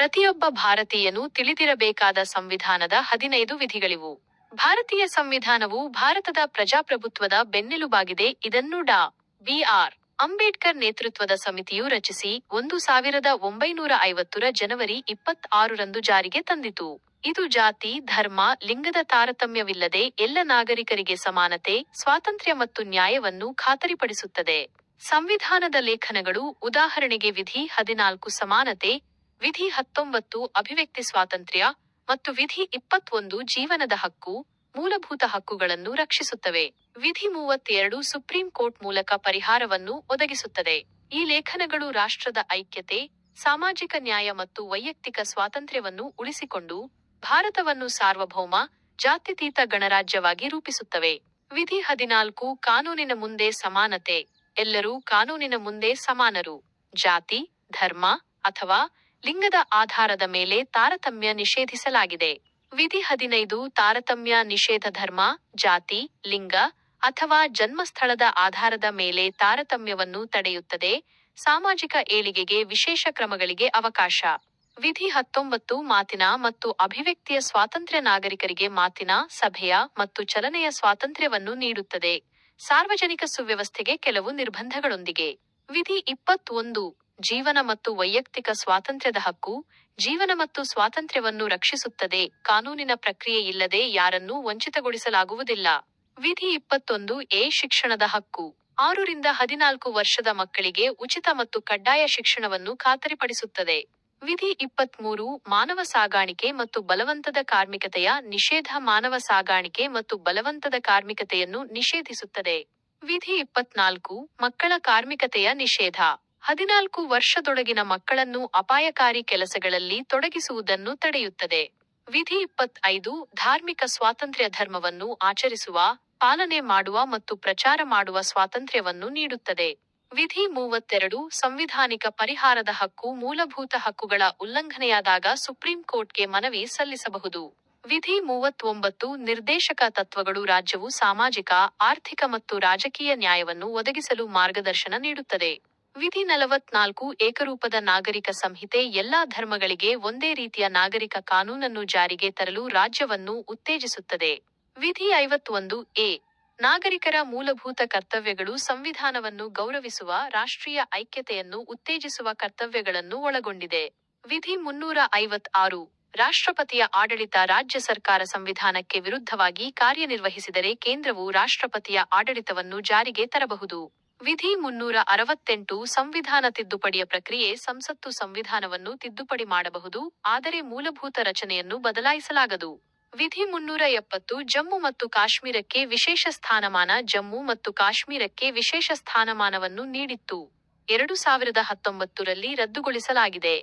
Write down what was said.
ಪ್ರತಿಯೊಬ್ಬ ಭಾರತೀಯನು ತಿಳಿದಿರಬೇಕಾದ ಸಂವಿಧಾನದ ಹದಿನೈದು ವಿಧಿಗಳಿವು. ಭಾರತೀಯ ಸಂವಿಧಾನವು ಭಾರತದ ಪ್ರಜಾಪ್ರಭುತ್ವದ ಬೆನ್ನೆಲುಬಾಗಿದೆ. ಇದನ್ನು ಡಾ. ಬಿಆರ್ ಅಂಬೇಡ್ಕರ್ ನೇತೃತ್ವದ ಸಮಿತಿಯು ರಚಿಸಿ ಒಂದು ಸಾವಿರದ ಒಂಬೈನೂರ ಐವತ್ತರ ಜನವರಿ ಇಪ್ಪತ್ತಾರರಂದು ಜಾರಿಗೆ ತಂದಿತು. ಇದು ಜಾತಿ, ಧರ್ಮ, ಲಿಂಗದ ತಾರತಮ್ಯವಿಲ್ಲದೆ ಎಲ್ಲ ನಾಗರಿಕರಿಗೆ ಸಮಾನತೆ, ಸ್ವಾತಂತ್ರ್ಯ ಮತ್ತು ನ್ಯಾಯವನ್ನು ಖಾತರಿಪಡಿಸುತ್ತದೆ. ಸಂವಿಧಾನದ ಲೇಖನಗಳು ಉದಾಹರಣೆಗೆ ವಿಧಿ ಹದಿನಾಲ್ಕು ಸಮಾನತೆ ವಿಧಿ ಹತ್ತೊಂಬತ್ತು ಅಭಿವ್ಯಕ್ತಿ ಸ್ವಾತಂತ್ರ್ಯ ಮತ್ತು ವಿಧಿ ಇಪ್ಪತ್ತೊಂದು ಜೀವನದ ಹಕ್ಕು, ಮೂಲಭೂತ ಹಕ್ಕುಗಳನ್ನು ರಕ್ಷಿಸುತ್ತವೆ. ವಿಧಿ ಮೂವತ್ತೆರಡು ಸುಪ್ರೀಂ ಕೋರ್ಟ್ ಮೂಲಕ ಪರಿಹಾರವನ್ನು ಒದಗಿಸುತ್ತದೆ. ಈ ಲೇಖನಗಳು ರಾಷ್ಟ್ರದ ಐಕ್ಯತೆ, ಸಾಮಾಜಿಕ ನ್ಯಾಯ ಮತ್ತು ವೈಯಕ್ತಿಕ ಸ್ವಾತಂತ್ರ್ಯವನ್ನು ಉಳಿಸಿಕೊಂಡು ಭಾರತವನ್ನು ಸಾರ್ವಭೌಮ ಜಾತ್ಯತೀತ ಗಣರಾಜ್ಯವಾಗಿ ರೂಪಿಸುತ್ತವೆ. ವಿಧಿ ಹದಿನಾಲ್ಕು ಕಾನೂನಿನ ಮುಂದೆ ಸಮಾನತೆ. ಎಲ್ಲರೂ ಕಾನೂನಿನ ಮುಂದೆ ಸಮಾನರು. ಜಾತಿ, ಧರ್ಮ ಅಥವಾ ಲಿಂಗದ ಆಧಾರದ ಮೇಲೆ ತಾರತಮ್ಯ ನಿಷೇಧಿಸಲಾಗಿದೆ. ವಿಧಿ ಹದಿನೈದು ತಾರತಮ್ಯ ನಿಷೇಧ ಧರ್ಮ, ಜಾತಿ, ಲಿಂಗ ಅಥವಾ ಜನ್ಮಸ್ಥಳದ ಆಧಾರದ ಮೇಲೆ ತಾರತಮ್ಯವನ್ನು ತಡೆಯುತ್ತದೆ. ಸಾಮಾಜಿಕ ಏಳಿಗೆಗೆ ವಿಶೇಷ ಕ್ರಮಗಳಿಗೆ ಅವಕಾಶ. ವಿಧಿ ಹತ್ತೊಂಬತ್ತು ಮಾತಿನ ಮತ್ತು ಅಭಿವ್ಯಕ್ತಿಯ ಸ್ವಾತಂತ್ರ್ಯ ನಾಗರಿಕರಿಗೆ ಮಾತಿನ, ಸಭೆಯ ಮತ್ತು ಚಲನೆಯ ಸ್ವಾತಂತ್ರ್ಯವನ್ನು ನೀಡುತ್ತದೆ. ಸಾರ್ವಜನಿಕ ಸುವ್ಯವಸ್ಥೆಗೆ ಕೆಲವು ನಿರ್ಬಂಧಗಳೊಂದಿಗೆ. ವಿಧಿ ಇಪ್ಪತ್ತೊಂದು ಜೀವನ ಮತ್ತು ವೈಯಕ್ತಿಕ ಸ್ವಾತಂತ್ರ್ಯದ ಹಕ್ಕು, ಜೀವನ ಮತ್ತು ಸ್ವಾತಂತ್ರ್ಯವನ್ನು ರಕ್ಷಿಸುತ್ತದೆ. ಕಾನೂನಿನ ಪ್ರಕ್ರಿಯೆ ಇಲ್ಲದೆ ಯಾರನ್ನೂ ವಂಚಿತಗೊಳಿಸಲಾಗುವುದಿಲ್ಲ. ವಿಧಿ ಇಪ್ಪತ್ತೊಂದು ಎ, ಶಿಕ್ಷಣದ ಹಕ್ಕು. ಆರರಿಂದ ಹದಿನಾಲ್ಕು ವರ್ಷದ ಮಕ್ಕಳಿಗೆ ಉಚಿತ ಮತ್ತು ಕಡ್ಡಾಯ ಶಿಕ್ಷಣವನ್ನು ಖಾತರಿಪಡಿಸುತ್ತದೆ. ವಿಧಿ ಇಪ್ಪತ್ಮೂರು, ಮಾನವ ಸಾಗಾಣಿಕೆ ಮತ್ತು ಬಲವಂತದ ಕಾರ್ಮಿಕತೆಯ ನಿಷೇಧ ಮಾನವ ಸಾಗಾಣಿಕೆ ಮತ್ತು ಬಲವಂತದ ಕಾರ್ಮಿಕತೆಯನ್ನು ನಿಷೇಧಿಸುತ್ತದೆ. ವಿಧಿ ಇಪ್ಪತ್ನಾಲ್ಕು, ಮಕ್ಕಳ ಕಾರ್ಮಿಕತೆಯ ನಿಷೇಧ. ಹದಿನಾಲ್ಕು ವರ್ಷದೊಳಗಿನ ಮಕ್ಕಳನ್ನು ಅಪಾಯಕಾರಿ ಕೆಲಸಗಳಲ್ಲಿ ತೊಡಗಿಸುವುದನ್ನು ತಡೆಯುತ್ತದೆ. ವಿಧಿ ಇಪ್ಪತ್ತೈದು, ಧಾರ್ಮಿಕ ಸ್ವಾತಂತ್ರ್ಯ ಧರ್ಮವನ್ನು ಆಚರಿಸುವ, ಪಾಲನೆ ಮಾಡುವ ಮತ್ತು ಪ್ರಚಾರ ಮಾಡುವ ಸ್ವಾತಂತ್ರ್ಯವನ್ನು ನೀಡುತ್ತದೆ. ವಿಧಿ ಮೂವತ್ತೆರಡು, ಸಂವಿಧಾನಿಕ ಪರಿಹಾರದ ಹಕ್ಕು ಮೂಲಭೂತ ಹಕ್ಕುಗಳ ಉಲ್ಲಂಘನೆಯಾದಾಗ ಸುಪ್ರೀಂ ಕೋರ್ಟ್ಗೆ ಮನವಿ ಸಲ್ಲಿಸಬಹುದು. ವಿಧಿ ಮೂವತ್ತೊಂಬತ್ತು, ನಿರ್ದೇಶಕ ತತ್ವಗಳು ರಾಜ್ಯವು ಸಾಮಾಜಿಕ, ಆರ್ಥಿಕ ಮತ್ತು ರಾಜಕೀಯ ನ್ಯಾಯವನ್ನು ಒದಗಿಸಲು ಮಾರ್ಗದರ್ಶನ ನೀಡುತ್ತದೆ. ವಿಧಿ ನಲವತ್ನಾಲ್ಕು ಏಕರೂಪದ ನಾಗರಿಕ ಸಂಹಿತೆ ಎಲ್ಲಾ ಧರ್ಮಗಳಿಗೆ ಒಂದೇ ರೀತಿಯ ನಾಗರಿಕ ಕಾನೂನನ್ನು ಜಾರಿಗೆ ತರಲು ರಾಜ್ಯವನ್ನು ಉತ್ತೇಜಿಸುತ್ತದೆ. ವಿಧಿ ಐವತ್ತೊಂದು ಎ. ನಾಗರಿಕರ ಮೂಲಭೂತ ಕರ್ತವ್ಯಗಳು ಸಂವಿಧಾನವನ್ನು ಗೌರವಿಸುವ ರಾಷ್ಟ್ರೀಯ ಐಕ್ಯತೆಯನ್ನು ಉತ್ತೇಜಿಸುವ ಕರ್ತವ್ಯಗಳನ್ನು ಒಳಗೊಂಡಿದೆ. ವಿಧಿ ಮುನ್ನೂರ ಐವತ್ ಆರು ರಾಷ್ಟ್ರಪತಿಯ ಆಡಳಿತ ರಾಜ್ಯ ಸರ್ಕಾರ ಸಂವಿಧಾನಕ್ಕೆ ವಿರುದ್ಧವಾಗಿ ಕಾರ್ಯನಿರ್ವಹಿಸಿದರೆ ಕೇಂದ್ರವು ರಾಷ್ಟ್ರಪತಿಯ ಆಡಳಿತವನ್ನು ಜಾರಿಗೆ ತರಬಹುದು. ವಿಧಿ ಮುನ್ನೂರ ಅರವತ್ತೆಂಟು ಸಂವಿಧಾನ ತಿದ್ದುಪಡಿಯ ಪ್ರಕ್ರಿಯೆ ಸಂಸತ್ತು ಸಂವಿಧಾನವನ್ನು ತಿದ್ದುಪಡಿ ಮಾಡಬಹುದು, ಆದರೆ ಮೂಲಭೂತ ರಚನೆಯನ್ನು ಬದಲಾಯಿಸಲಾಗದು. ವಿಧಿ ಮುನ್ನೂರ ಎಪ್ಪತ್ತು ಜಮ್ಮು ಮತ್ತು ಕಾಶ್ಮೀರಕ್ಕೆ ವಿಶೇಷ ಸ್ಥಾನಮಾನ, ಜಮ್ಮು ಮತ್ತು ಕಾಶ್ಮೀರಕ್ಕೆ ವಿಶೇಷ ಸ್ಥಾನಮಾನವನ್ನು ನೀಡಿತ್ತು. ಎರಡು ಸಾವಿರದ ಹತ್ತೊಂಬತ್ತರಲ್ಲಿ ರದ್ದುಗೊಳಿಸಲಾಗಿದೆ.